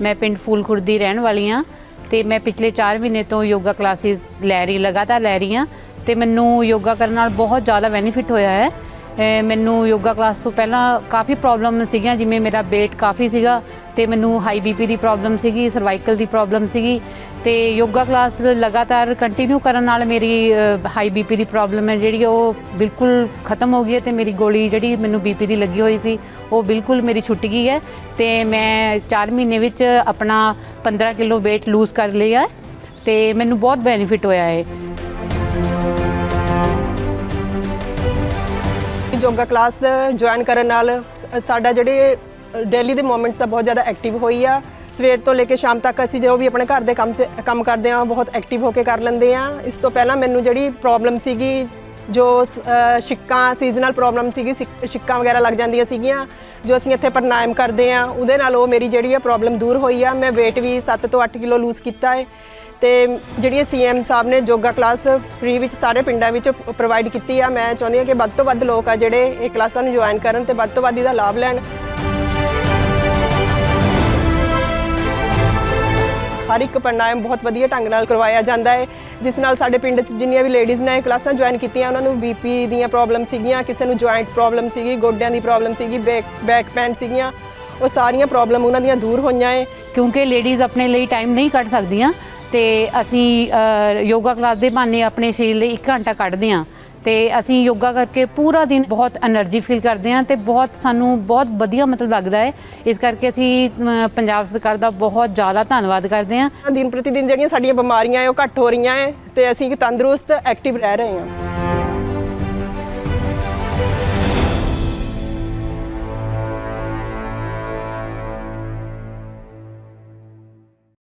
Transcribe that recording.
ਮੈਂ ਪਿੰਡ ਫੂਲਖੁਰ ਦੀ ਰਹਿਣ ਵਾਲੀ ਹਾਂ ਤੇ ਮੈਂ ਪਿਛਲੇ 4 ਮਹੀਨੇ ਤੋਂ ਯੋਗਾ ਕਲਾਸਿਸ ਲੈ ਰਹੀ, ਲਗਾਤਾਰ ਲੈ ਰਹੀ ਹਾਂ ਤੇ ਮੈਨੂੰ ਯੋਗਾ ਕਰਨ ਨਾਲ ਬਹੁਤ ਜ਼ਿਆਦਾ ਬੈਨੀਫਿਟ ਹੋਇਆ ਹੈ। ਮੈਨੂੰ ਯੋਗਾ ਕਲਾਸ ਤੋਂ ਪਹਿਲਾਂ ਕਾਫੀ ਪ੍ਰੋਬਲਮ ਸੀਗੀਆਂ, ਜਿਵੇਂ ਮੇਰਾ weight ਕਾਫੀ ਸੀਗਾ ਤੇ ਮੈਨੂੰ ਹਾਈ ਬੀਪੀ ਦੀ ਪ੍ਰੋਬਲਮ ਸੀਗੀ ਸਰਵਾਈਕਲ ਦੀ ਪ੍ਰੋਬਲਮ ਸੀਗੀ ਤੇ ਯੋਗਾ ਕਲਾਸ ਲਗਾਤਾਰ ਕੰਟੀਨਿਊ ਕਰਨ ਨਾਲ ਮੇਰੀ ਹਾਈ ਬੀਪੀ ਦੀ ਪ੍ਰੋਬਲਮ ਹੈ ਜਿਹੜੀ ਉਹ ਬਿਲਕੁਲ ਖਤਮ ਹੋ ਗਈ ਹੈ ਤੇ ਮੇਰੀ ਗੋਲੀ ਜਿਹੜੀ ਮੈਨੂੰ ਬੀਪੀ ਦੀ ਲੱਗੀ ਹੋਈ ਸੀ, ਉਹ ਬਿਲਕੁਲ ਮੇਰੀ ਛੁੱਟ ਗਈ ਹੈ ਤੇ ਮੈਂ 4 ਮਹੀਨੇ ਵਿੱਚ ਆਪਣਾ 15 ਕਿਲੋ weight ਲੂਜ਼ ਕਰ ਲਿਆ ਹੈ ਤੇ ਮੈਨੂੰ ਬਹੁਤ ਬੈਨੀਫਿਟ ਹੋਇਆ ਹੈ। ਯੋਗਾ ਕਲਾਸ ਜੁਆਇਨ ਕਰਨ ਨਾਲ ਸਾਡਾ ਜਿਹੜੇ ਡੇਲੀ ਦੇ ਮੂਮੈਂਟਸ ਆ ਬਹੁਤ ਜ਼ਿਆਦਾ ਐਕਟਿਵ ਹੋਈ ਆ। ਸਵੇਰ ਤੋਂ ਲੈ ਕੇ ਸ਼ਾਮ ਤੱਕ ਅਸੀਂ ਜੋ ਵੀ ਆਪਣੇ ਘਰ ਦੇ ਕੰਮ 'ਚ, ਕੰਮ ਕਰਦੇ ਆ ਬਹੁਤ ਐਕਟਿਵ ਹੋ ਕੇ ਕਰ ਲੈਂਦੇ ਆ। ਇਸ ਤੋਂ ਪਹਿਲਾਂ ਮੈਨੂੰ ਜਿਹੜੀ ਪ੍ਰੋਬਲਮ ਸੀਗੀ ਜੋ, ਸ- ਸੀਜ਼ਨਲ ਪ੍ਰੋਬਲਮ ਸੀਗੀ ਛਿੱਕ- ਛਿੱਕਾਂ ਵਗੈਰਾ ਲੱਗ ਜਾਂਦੀਆਂ ਸੀਗੀਆਂ, ਜੋ ਅਸੀਂ ਇੱਥੇ ਪ੍ਰਣਾਇਮ ਕਰਦੇ ਆ ਉਹਦੇ ਨਾਲ ਉਹ ਮੇਰੀ ਜਿਹੜੀ ਆ ਪ੍ਰੋਬਲਮ ਦੂਰ ਹੋਈ ਆ। ਮੈਂ weight ਵੀ 7 ਤੋਂ 8 ਕਿਲੋ ਲੂਜ਼ ਕੀਤਾ ਹੈ ਤੇ ਜਿਹੜੀ ਸੀਐਮ ਸਾਹਿਬ ਨੇ ਯੋਗਾ ਕਲਾਸ ਫ੍ਰੀ ਵਿੱਚ ਸਾਰੇ ਪਿੰਡਾਂ ਵਿੱਚ ਪ੍ਰੋਵਾਈਡ ਕੀਤੀ ਆ। ਮੈਂ ਚਾਹੁੰਦੀ ਹਾਂ ਕਿ ਵੱਧ ਤੋਂ ਵੱਧ ਲੋਕ ਆ ਜਿਹੜੇ ਇਹ ਕਲਾਸਾਂ ਨੂੰ ਜੁਆਇਨ ਕਰਨ ਤੇ ਵੱਧ ਤੋਂ ਵੱਧ ਇਹਦਾ ਲਾਭ ਲੈਣ। ਹਰ ਇੱਕ ਪ੍ਰਾਣਾਯਾਮ ਬਹੁਤ ਵਧੀਆ ਢੰਗ ਨਾਲ ਕਰਵਾਇਆ ਜਾਂਦਾ ਹੈ, ਜਿਸ ਨਾਲ ਸਾਡੇ ਪਿੰਡ 'ਚ ਜਿੰਨੀਆਂ ਵੀ ਲੇਡੀਜ਼ ਨੇ ਕਲਾਸਾਂ ਜੁਆਇਨ ਕੀਤੀਆਂ, ਉਹਨਾਂ ਨੂੰ ਬੀਪੀ ਦੀਆਂ ਪ੍ਰੋਬਲਮ ਸੀਗੀਆਂ, ਕਿਸੇ ਨੂੰ ਜੁਆਇੰਟ ਪ੍ਰੋਬਲਮ ਸੀਗੀ, ਗੋਡਿਆਂ ਦੀ ਪ੍ਰੋਬਲਮ ਸੀਗੀ ਬੈਕ ਬੈਕ ਪੈਨ ਸੀਗੀਆਂ, ਉਹ ਸਾਰੀਆਂ ਪ੍ਰੋਬਲਮ ਉਹਨਾਂ ਦੀਆਂ ਦੂਰ ਹੋਈਆਂ ਏ ਕਿਉਂਕਿ ਲੇਡੀਜ਼ ਆਪਣੇ ਲਈ ਟਾਈਮ ਨਹੀਂ ਕੱਢ ਸਕਦੀਆਂ ਤੇ ਅਸੀਂ ਯੋਗਾ ਕਲਾਸ ਦੇ ਬਹਾਨੇ ਆਪਣੇ ਸਰੀਰ ਲਈ 1 ਘੰਟਾ ਕੱਢਦੇ ਹਾਂ। ਤੇ ਅਸੀਂ ਯੋਗਾ ਕਰਕੇ ਪੂਰਾ ਦਿਨ ਬਹੁਤ એનર્ਜੀ ਫੀਲ ਕਰਦੇ ਹਾਂ ਤੇ ਬਹੁਤ ਸਾਨੂੰ ਬਹੁਤ ਵਧੀਆ ਮਤਲਬ ਲੱਗਦਾ ਹੈ। ਇਸ ਕਰਕੇ ਅਸੀਂ ਪੰਜਾਬ ਸਰਕਾਰ ਦਾ ਬਹੁਤ ਜ਼ਿਆਦਾ ਧੰਨਵਾਦ ਕਰਦੇ ਹਾਂ। ਦਿਨ ਪ੍ਰਤੀ ਦਿਨ ਜਿਹੜੀਆਂ ਸਾਡੀਆਂ ਬਿਮਾਰੀਆਂ ਹੈ, ਉਹ ਘੱਟ ਹੋ ਰਹੀਆਂ ਹੈ ਤੇ ਅਸੀਂ ਇੱਕ ਤੰਦਰੁਸਤ ਐਕਟਿਵ ਰਹਿ ਰਹੇ ਹਾਂ।